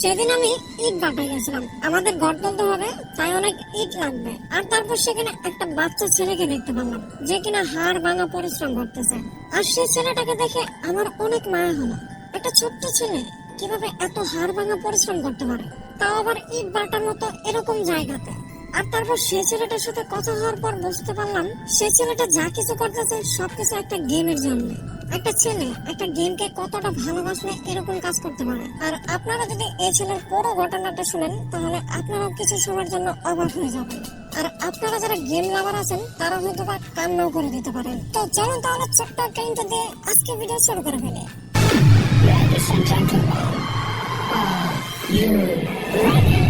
সেদিন আমি ইট বাটাই গেছিলাম। আমাদের ঘর তুলতে হবে, তাই অনেক ইট লাগবে। আর তারপর সেখানে একটা বাচ্চা ছেলেকে দেখতে পেলাম যে কিনা হাড় ভাঙা পরিশ্রম করতেছে। আর সেই ছেলেটাকে দেখে আমার অনেক মায়া হলো। একটা ছোট্ট ছেলে কীভাবে এত হাড় ভাঙা পরিশ্রম করতে পারে? তাও আবার ইট বাটার মতো এরকম জায়গাতে। আর তারপর সে ছেলেটার সাথে কথা হওয়ার পর বুঝতে পারলাম, সে ছেলেটা যা কিছু করতেছে সবকিছু একটা গেমের জন্য। একটা ছেলে একটা গেমকে কতটা ভালোবাসলে এরকম কাজ করতে পারে? আর আপনারা যদি এই ছেলের পুরো ঘটনাটা শুনেন তাহলে আপনারাও কিছু সময়ের জন্য অবাক হয়ে যাবেন। আর আপনারা যারা গেম লাভার আছেন তারা হয়তো বা কান্নাও করে দিতে পারেন। তো চলুন তাহলে ছোট্ট একটা ইন্টার দিয়ে আজকে ভিডিও শুরু করে ফেলে। Ladies and gentlemen, you?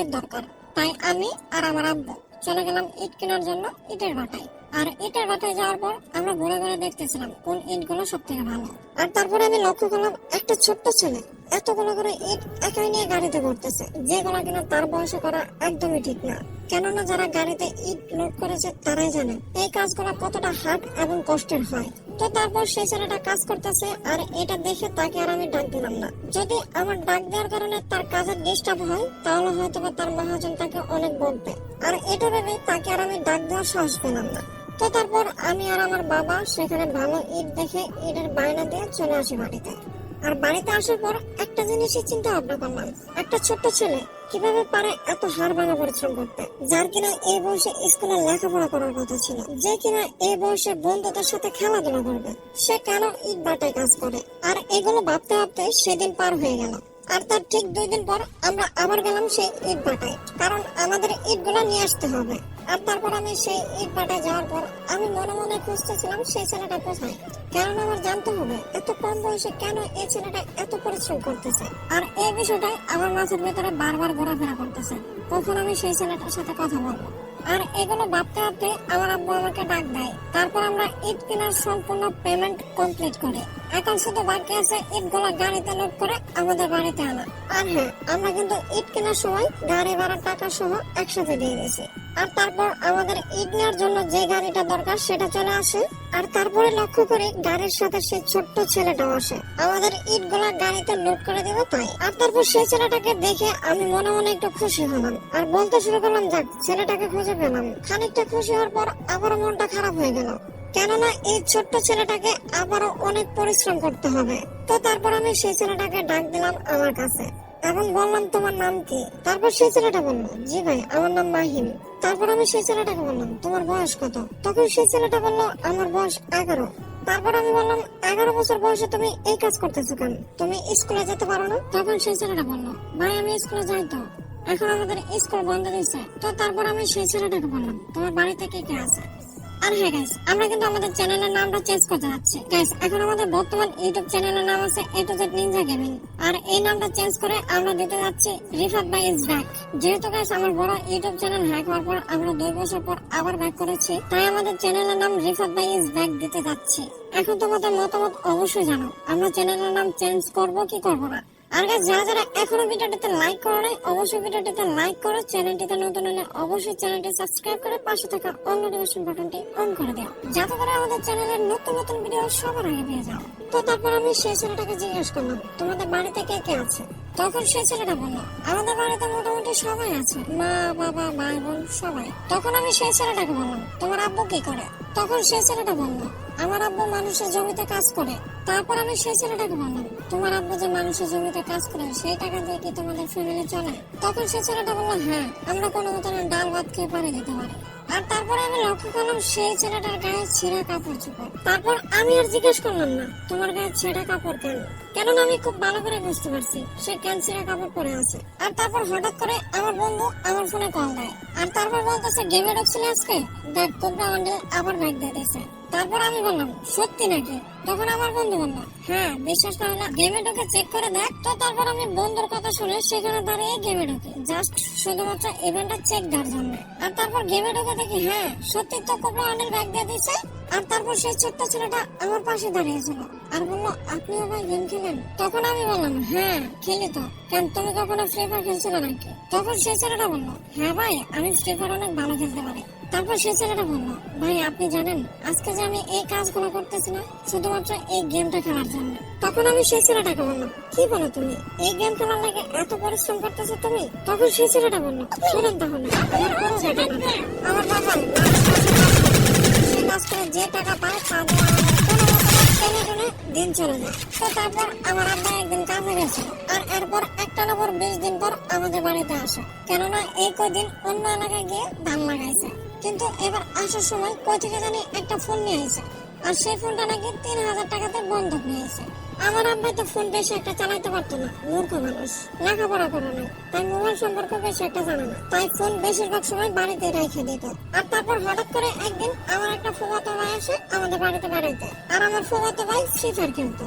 ইটের দরকার। তাই আমি আর আমার আব্বু চলে গেলাম ইট কেনার জন্য ইটের ভাটায় আর ইটের ভাটায় যাওয়ার পর আমরা ঘুরে ঘুরে দেখতেছিলাম কোন ইটগুলো সব থেকে ভালো। আর তারপরে আমি লক্ষ্য করলাম একটা ছোট্ট ছেলে এতগুলো করে ইট একাই নিয়ে গাড়িতে করতেছে যেগুলো কিনা তার বয়সে করা একদমই ঠিক না। কেননা যারা গাড়িতে ইট লোড করেছে তারাই জানে এই কাজগুলো কতটা হার্ড এবং কষ্টের হয়। তো তারপর সেই ছেলেটা কাজ করতেছে আর এটা দেখে তাকে আর আমি ডাক দিলাম না। যদি আমার ডাক দেওয়ার কারণে তার কাজের ডিস্টার্ব হয়, তাহলে হয়তো তার মহাজন তাকে অনেক বলবে আর এটা ভেবে তাকে আর আমি ডাক দেওয়ার সাহস পেলাম না। তো তারপর আমি আর আমার বাবা সেখানে ভালো ইট দেখে ইটের বায়না দিয়ে চলে আসি বাড়িতে। আর বাড়িতে আসার পর একটা জিনিসই চিন্তা ভাবনা করলাম। একটা ছোট্ট ছেলে কীভাবে পারে এত হার ভাঙা পরিশ্রম করতে যার কিনা এই বয়সে স্কুলে লেখাপড়া করার কথা ছিল, যে কিনা এই বয়সে বন্ধুদের সাথে খেলাধুলা করবে, সে কেন ইট বাটায় কাজ করে? আর এগুলো ভাবতে ভাবতে সেদিন পার হয়ে গেল। আর তার ঠিক দুই দিন পর আমরা আবার গেলাম সেই ইট বাটায়, কারণ আমাদের ইটগুলো নিয়ে আসতে হবে। আর তারপর আমি সেই ইট ভাটায় যাওয়ার পর আমি মনে মনে খুঁজতেছিলাম সেই ছেলেটা কোথায়? কারণ আমার জানতে হবে, এত কম বয়সে কেন এই ছেলেটা এত পরিশ্রম করতেছে? আর এই বিষয়টাই আমার মাথার ভেতরে বারবার ঘোরাফেরা করতেছে। কখন আমি সেই ছেলেটার সাথে কথা বলব? আর এগুলো ভাবতে ভাবতে আমার আব্বু আমাকে ডাক দেয়। তারপর আমরা ইট কেনার সম্পূর্ণ পেমেন্ট কমপ্লিট করি। এখন শুধু বাকি আছে ইটগুলা গাড়িতে লোড করে আমাদের বাড়িতে আনা। আর হ্যাঁ আমরা কিন্তু ইট কেনার সময় গাড়ি ভাড়ার টাকা সহ একসাথে দিয়ে দিয়েছি। আর তারপর আমাদের ইট নেওয়ার জন্য যে গাড়িটা দরকার সেটা চলে আসে। আর তারপরে লক্ষ্য করে গাড়ির সাথে সে ছোট্ট ছেলেটাও আসে। আমাদের ইটগুলা গাড়িতে লোড করে দেবে তাই। আর তারপর সেই ছেলেটাকে দেখে আমি মনে মনে একটু খুশি হলাম। আর বলতে শুরু করলাম, যাক, ছেলেটাকে খুঁজে পেলাম। খানিকটা খুশি হওয়ার পর আবার মনটা খারাপ হয়ে গেল। কেননা এই ছোট্ট ছেলেটাকে আবারও অনেক পরিশ্রম করতে হবে। তো তারপর আমি সেই ছেলেটাকে ডাক দিলাম আমার কাছে এবং বললাম, তোমার নাম কি? তারপর সেই ছেলেটা বলল, জি ভাই, আমার নাম মাহিম। তারপর আমি সেই ছেলেটাকে বললাম, তোমার বয়স কত? তখন সেই ছেলেটা বলল, আমার বয়স এগারো। তারপর আমি বললাম, এগারো বছর বয়সে তুমি এই কাজ করতেছো কেন? তুমি স্কুলে যেতে পারো না? তখন সেই ছেলেটা বলল, ভাই, আমি স্কুলে যাই তো। এখন আমাদের স্কুল বন্ধ দিয়েছে তো তারপর আমি সেই ছেলেটাকে বললাম, তোমার বাড়িতে কে কে আছে? আর হ্যাঁ গাইস আমরা কিন্তু আমাদের চ্যানেলের নামটা চেঞ্জ করতে যাচ্ছি। গাইস এখন আমাদের বর্তমান ইউটিউব চ্যানেলের নাম আছে নিনজা গেমিং আর এই নামটা চেঞ্জ করে আমরা দিতে যাচ্ছি রিফাত বাই ইজ ব্যাক যেহেতু গাইস আমার বড় ইউটিউব চ্যানেল হ্যাক হওয়ার পর আমরা দুই বছর পর আবার ব্যাক করেছি, তাই আমাদের চ্যানেলের নাম রিফাত বাই ইজ ব্যাক দিতে যাচ্ছি। এখন তোমাদের মতামত অবশ্যই জানো আমরা চ্যানেলের নাম চেঞ্জ করব কি করব না? আর গাইস যারা যারা এখনও ভিডিওটিতে লাইক করো অবশ্যই ভিডিওটিতে লাইক করো, চ্যানেলটিতে নতুন হলে অবশ্যই চ্যানেলটি সাবস্ক্রাইব করে পাশে থাকা অল নোটিফিকেশন বাটনটি অন করে দাও। যাতে করে আমাদের চ্যানেলের নতুন নতুন ভিডিও সবার আগে পেয়ে যাও। তো তারপর আমি সেই ছেলেটাকে জিজ্ঞেস করলাম, তোমাদের বাড়িতে কে কে আছে? তখন সেই ছেলেটা বলল, আমাদের বাড়িতে মোটামুটি সবাই আছে। মা, বাবা, ভাই, বোন, সবাই। তখন আমি সেই ছেলেটাকে বললাম, তোমার আব্বু কি করে? তখন সেই ছেলেটা বলল, আমার আব্বু মানুষের জমিতে কাজ করে। তারপর আমি সেই ছেলেটাকে বললাম তোমার আব্বু যে মানুষের জমিতে কাজ করে, সেই টাকা দিয়ে কি তোমাদের ফ্যামিলি চলে? তখন সেই ছেলেটা বলল হ্যাঁ আমরা কোনো মতন ডাল ভাত খেয়ে পারে যেতে পারি। আর তারপরে আমি লক্ষ্য করলাম, সেই ছেলেটার গায়ে ছেঁড়া কাপড় চোপড়। তারপর আমি আর জিজ্ঞেস করলাম, না, তোমার গায়ে ছেঁড়া কাপড় কেন? কেননা আমি খুব ভালো করে বুঝতে পারছি। সে কেন কাপড় পরে আছে। আর তারপর হঠাৎ করে আমার বন্ধু আমার ফোনে কল দেয়। আর তারপর বলতেছে, গেমে ঢুকছিলে আজকে? দেখ কোবরা বান্ডেল আবার ব্যাগ দিয়ে তারপর আমি বললাম, সত্যি নাকি? তখন আমার বন্ধু বলল হ্যাঁ বিশ্বাস না হলে গেমে ঢুকে চেক করে দেখ। তো তারপর আমি বন্ধুর কথা শুনে সেখানে দাঁড়িয়ে গেমে ঢুকি। জাস্ট শুধুমাত্র ইভেন্টটা চেক দেওয়ার জন্য। আর তারপর গেমে ঢুকে দেখি হ্যাঁ সত্যি তো কোবরা বান্ডেল ব্যাগ দিয়ে দিয়েছে? আর তারপর সেই ছোট্ট ছেলেটা আমার পাশে দাঁড়িয়েছিল। আর বলল আপনিও ভাই গেম খেলেন? তখন আমি বললাম হ্যাঁ খেলি তো। কেন তুমি কখনো ফ্রি ফায়ার খেলছিলে নাকি তখন সেই ছেলেটা বলল হ্যাঁ ভাই, আমি ফ্রি ফায়ার অনেক ভালো খেলতে পারি। তারপর সেই ছেলেটা বলল, ভাই, আপনি জানেন, আজকে যে আমি এই কাজগুলো করতেছি না, শুধুমাত্র এই গেমটা খেলার জন্য। তখন আমি সেই ছেলেটাকে বললাম, কি বলো তুমি? এই গেম খেলার লাগে এত পরিশ্রম করতেছো তুমি? তখন সেই ছেলেটা বলল, শোনেন তাহলে। আমার বাবা কাজ করে যে টাকা পায় তা দিয়ে রকমের টেনে দিন চলে যায়। তো তারপর আমার আব্বা একদিন কাজে গেছিল আর এরপর একটা নম্বর বিশ দিন পর আমাদের বাড়িতে আসে। কেননা এই কদিন অন্য এলাকায় গিয়ে ধান লাগাইছে। কিন্তু এবার আসার সময় কই থেকে জানি একটা ফোন নিয়ে আসে আর সেই ফোনটা নাকি তিন হাজার টাকাতে বন্ধক নিয়ে আসে আমার আব্বা তো ফোন বেশি একটা চালাইতে পারতো না, মূর্খ মানুষ। লেখাপড়া করে না তাই মোবাইল সম্পর্কে বেশি একটা জানে না। তাই ফোন বেশিরভাগ সময় বাড়িতে রেখে দিত। আর তারপর হঠাৎ করে একদিন আমার একটা ফুবাতো ভাই আসে আমাদের বাড়িতে বেড়াইতে। আর আমার ফুবাতো ভাই ফ্রি ফায়ার খেলতো।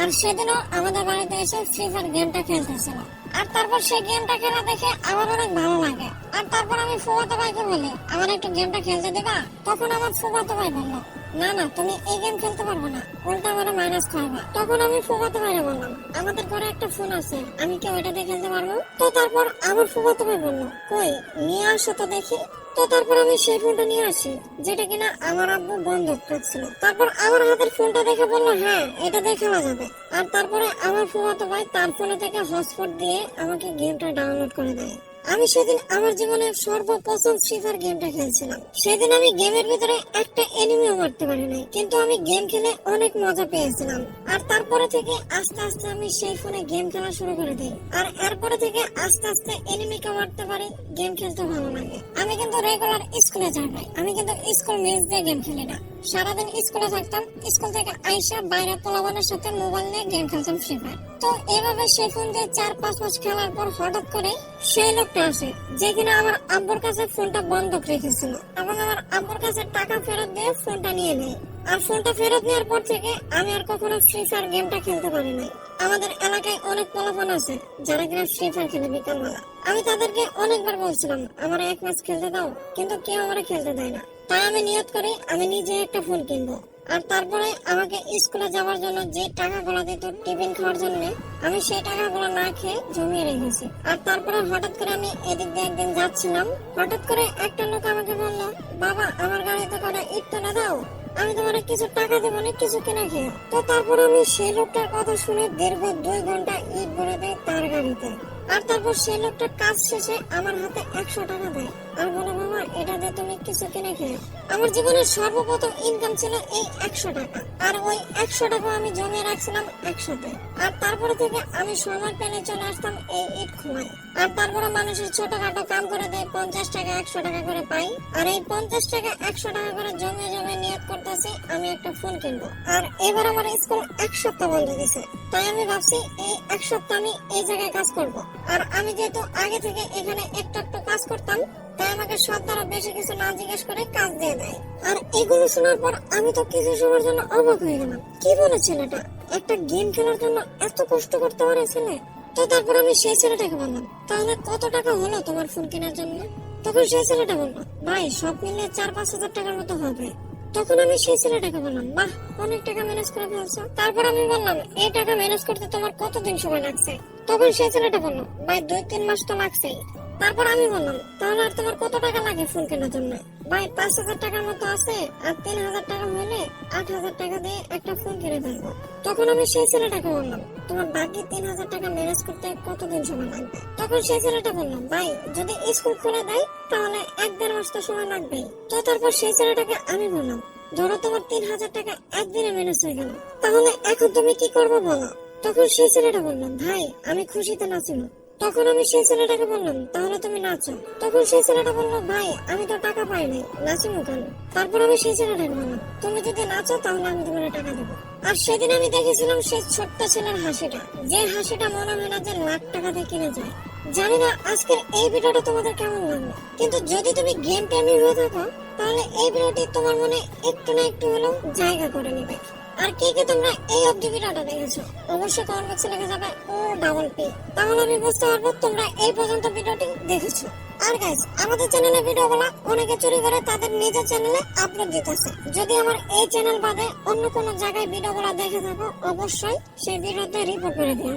আর সেদিনও আমাদের বাড়িতে এসে ফ্রি ফায়ার গেমটা খেলতেছিল। আর তারপর সেই গেমটা খেলা দেখে আমার অনেক ভালো লাগে। আর তারপর আমি ফুফাতো ভাইকে বলি, আমার একটু গেমটা খেলতে দেবা? তখন আমার ফুফাতো ভাই বলল, না না, তুমি এই গেম খেলতে পারবে না, উল্টা আমার মাইনাস খাওয়াবে তখন আমি ফুফাতো ভাইরে বললাম, আমাদের ঘরে একটা ফোন আছে, আমি কি ওইটা দিয়ে খেলতে পারব? তো তারপর আমার ফুফাতো ভাই বলল, কই, নিয়ে আসো তো দেখি। তো তারপর আমি সেই ফোনটা নিয়ে আসি, যেটা কিনা আমার আব্বু বন্ধক রাখছিল তারপর আমার হাতের ফোনটা দেখে বলল হ্যাঁ এটা দিয়ে খেলা যাবে আর তারপরে আমার ফুয়াতো ভাই তার ফোনে থেকে হটস্পট দিয়ে আমাকে গেমটা ডাউনলোড করে দেয়। আমি সেদিন আমার জীবনে সর্বপ্রথম ফ্রি ফায়ার গেমটা খেলছিলাম। সেদিন আমি গেমের ভিতরে একটা এনিমিও মারতে পারি নাই কিন্তু আমি গেম খেলে অনেক মজা পেয়েছিলাম। আর তারপরে থেকে আস্তে আস্তে আমি সেই ফোনে গেম খেলা শুরু করে দিই। আর এরপরে থেকে আস্তে আস্তে এনিমিকে মারতে পারি গেম খেলতে ভালো লাগে। আমি কিন্তু রেগুলার স্কুলে যাই আমি কিন্তু স্কুল মিস দিয়ে গেম খেলি না। সারাদিন স্কুলে থাকতাম, স্কুল থেকে আইসা বাইরে পোলাবানের সাথে মোবাইল নিয়ে গেম খেলতাম ফ্রি তো এভাবে সেই ফোন দিয়ে চার পাঁচ মাস খেলার পর হঠাৎ করে সেই লোকটা আসে, যে কিনা আমার আব্বুর কাছে ফোনটা বন্ধক রেখেছিল এবং আমার আব্বুর কাছে টাকা ফেরত দিয়ে ফোনটা নিয়ে নেয়। আর ফোনটা ফেরত নেওয়ার পর থেকে আমি আর কখনো ফ্রি ফায়ার গেমটা খেলতে পারি নাই। আমাদের এলাকায় অনেক পোলাপান আছে, যারা কিনা ফ্রি ফায়ার খেলে বিকালবেলা। আমি তাদেরকে অনেকবার বলছিলাম, আমার এক ম্যাচ খেলতে দাও, কিন্তু কেউ আমার খেলতে দেয় না। তাই আমি নিয়ত করি, আমি নিজে একটা ফোন কিনবো। আর তারপরে আমাকে স্কুলে যাওয়ার জন্য যে টাকাগুলো দিত টিফিন খাওয়ার জন্য, আমি সেই টাকাগুলো না খেয়ে জমিয়ে রেখেছি। আর তারপরে হঠাৎ করে আমি এদিক দিয়ে একদিন যাচ্ছিলাম। হঠাৎ করে একটা লোক আমাকে বলল, বাবা, আমার গাড়িতে করে তুলে দাও। আমি তোমার কিছু টাকা দেবো না, কিছু কিনে খেয়ে। তো তারপর আমি সেই লোকটার কথা শুনে দীর্ঘ দুই ঘণ্টা ইট ভরে দেয় তার গাড়িতে। আর তারপর সেই লোকটা কাজ শেষে আমার হাতে একশো টাকা দেয়। আর বলে বাবা এটা দিয়ে তুমি কিছু কিনে খেয়ে আমার জীবনের সর্বপ্রথম ইনকাম ছিল এই একশো টাকা। আর ওই একশো টাকা আমি জমিয়ে রাখছিলাম একসাথে আর তারপরে থেকে আমি সময় পেলে চলে আসতাম এই ইট খোলায় আর তারপরে মানুষের ছোটখাটো কাম করে দেয় পঞ্চাশ টাকা, একশো টাকা করে পাই। আর এই পঞ্চাশ টাকা, একশো টাকা করে জমিয়ে জমিয়ে নিয়ত করতেছি, আমি একটা ফোন কিনবো। আর এবার আমার স্কুল এক সপ্তাহ বন্ধ দিছে। তাই আমি ভাবছি, এই এক সপ্তাহ আমি এই জায়গায় কাজ করব। আর আমি যেহেতু আগে থেকে এখানে একটু একটু কাজ করতাম, তাই আমাকে সব দ্বারা বেশি কিছু না জিজ্ঞেস করে কাজ দিয়ে দেয়। আর এগুলো শোনার পর আমি তো কিছু সময়ের জন্য অবাক হয়ে গেলাম। কি বলে ছেলেটা? একটা গেম খেলার জন্য এত কষ্ট করতে পারে ছেলে? তো তারপর আমি সেই ছেলেটাকে বললাম, তাহলে কত টাকা হলো তোমার ফোন কেনার জন্য? তখন সেই ছেলেটা বলল, ভাই, সব মিলিয়ে চার পাঁচ হাজার টাকার মতো হবে। তখন আমি সেই ছেলেটাকে বললাম, বাহ, অনেক টাকা ম্যানেজ করে ফেলছো। তারপর আমি বললাম, এই টাকা ম্যানেজ করতে তোমার কতদিন সময় লাগছে? তখন সেই ছেলেটা বলল, ভাই, দুই তিন মাস তো লাগছেই। তারপর আমি বললাম, তাহলে আর তোমার কত টাকা লাগে ফুল কেনার জন্য? ভাই, পাঁচ হাজার টাকার মতো আছে আর তিন হাজার টাকা হলে আট হাজার টাকা দিয়ে একটা ফোন কিনে ফেলব। তখন আমি সেই ছেলেটাকে বললাম, তোমার বাকি তিন হাজার টাকা ম্যানেজ করতে কতদিন সময় লাগবে? তখন সেই ছেলেটা বললাম ভাই, যদি স্কুল খুলে দেয়, তাহলে এক দেড় মাস তো সময় লাগবে তো তারপর সেই ছেলেটাকে আমি বললাম, ধরো তোমার তিন হাজার টাকা একদিনে ম্যানেজ হয়ে গেল, তাহলে এখন তুমি কি করব বলো? তখন সেই ছেলেটা বললাম ভাই, আমি খুশিতে নাচিব তখন আমি সেই ছেলেটাকে বললাম, তাহলে তুমি নাচো। তখন সেই ছেলেটা বলল, ভাই, আমি তো টাকা পাই নাই নাচিমু কেন? তারপর আমি সেই ছেলেটাকে বললাম, তুমি যদি নাচো, তাহলে আমি তোমার টাকা দেবো। আর সেদিন আমি দেখেছিলাম সেই ছোট্ট ছেলের হাসিটা, যে হাসিটা মনে হয় না যে লাখ টাকা দিয়ে কিনে যায়। জানি না আজকের এই ভিডিওটা তোমাদের কেমন লাগল, কিন্তু যদি তুমি গেম প্রেমী হয়ে থাকো, তাহলে এই ভিডিওটি তোমার মনে একটু না একটু হলেও জায়গা করে নেবে। আর কে কে তোমরা এই অবধি ভিডিওটা দেখেছ? অবশ্যই কমেন্ট বক্সে লিখে যাবে ও ডাবল পি তাহলে আমি বুঝতে পারব তোমরা এই পর্যন্ত ভিডিওটি দেখেছ। আর গাইস আমাদের চ্যানেলে ভিডিওগুলো অনেকে চুরি করে তাদের নিজের চ্যানেলে আপলোড দিতেছে যদি আমার এই চ্যানেল বাদে অন্য কোনো জায়গায় ভিডিওগুলো দেখে থাকো, অবশ্যই সেই ভিডিওতে রিপোর্ট করে দিয়ে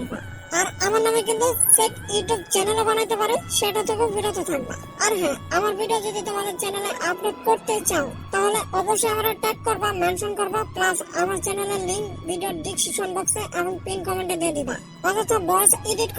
আর আমার নামে কিন্তু সেট ইউটিউব চ্যানেলও বানাইতে পারে, সেটা থেকেও বিরত থাকবে। আর হ্যাঁ আমার ভিডিও যদি তোমাদের চ্যানেলে আপলোড করতে চাও, তাহলে অবশ্যই আমার ট্যাগ করবা মেনশন করবা প্লাস আমার চ্যানেলের লিংক ভিডিও ডিসক্রিপশন বক্সে এবং পিন কমেন্টে দিয়ে দিবা। অথচ বয়স এডিট